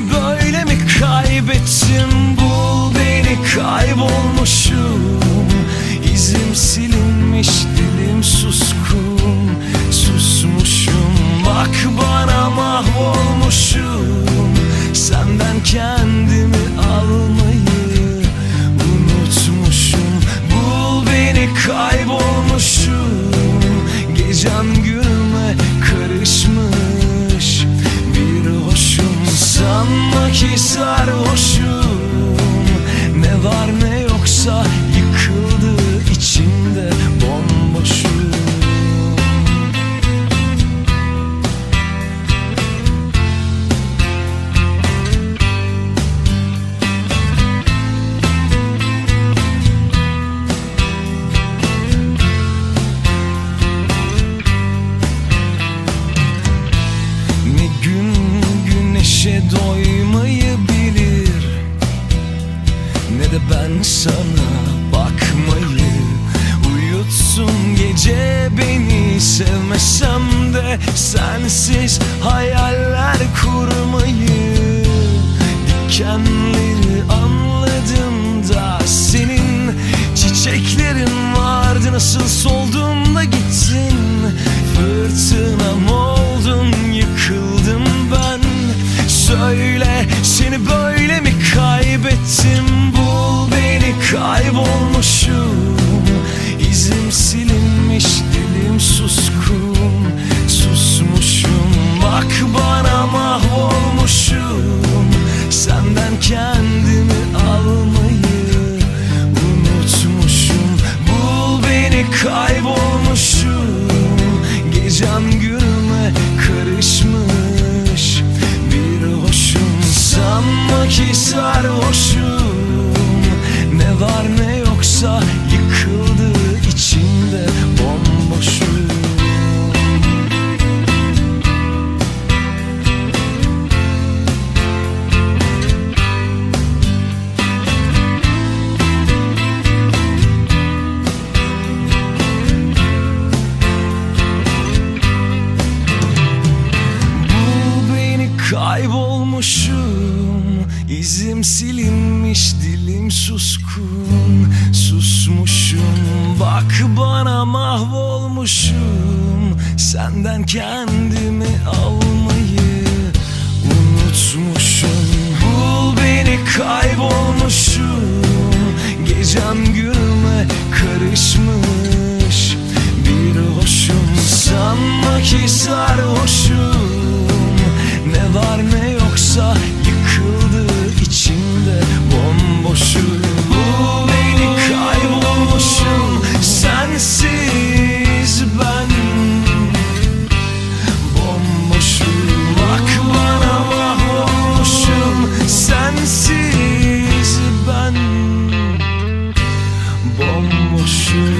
Seni böyle mi kaybettim Bul beni kaybolmuşum. İzim silinmiş dilim suskun. Susmuşum bak bana mahvolmuşum. Senden kendimi almayı unutmuşum. Bul beni kaybolmuşum. Gecem sanma ki sarhoşum. Ne var ne yoksa yıkıldı içimde bomboşum Ne gün güneşe doymayı ben sana bakmayı Uyutsun gece beni. Sevmesem de Sensiz hayaller kurmayı. Dikenleri anladım da Senin çiçeklerin vardı. Nasıl soldun kaybolmuşum İzim silinmiş dilim suskun. Susmuşum bak bana mahvolmuşum. Senden kendimi almayı unutmuşum. Bul beni kaybolmuşum. Gecem günüme karışmış. Bir hoşum sanma ki sarhoşum sensiz ben Bomboşum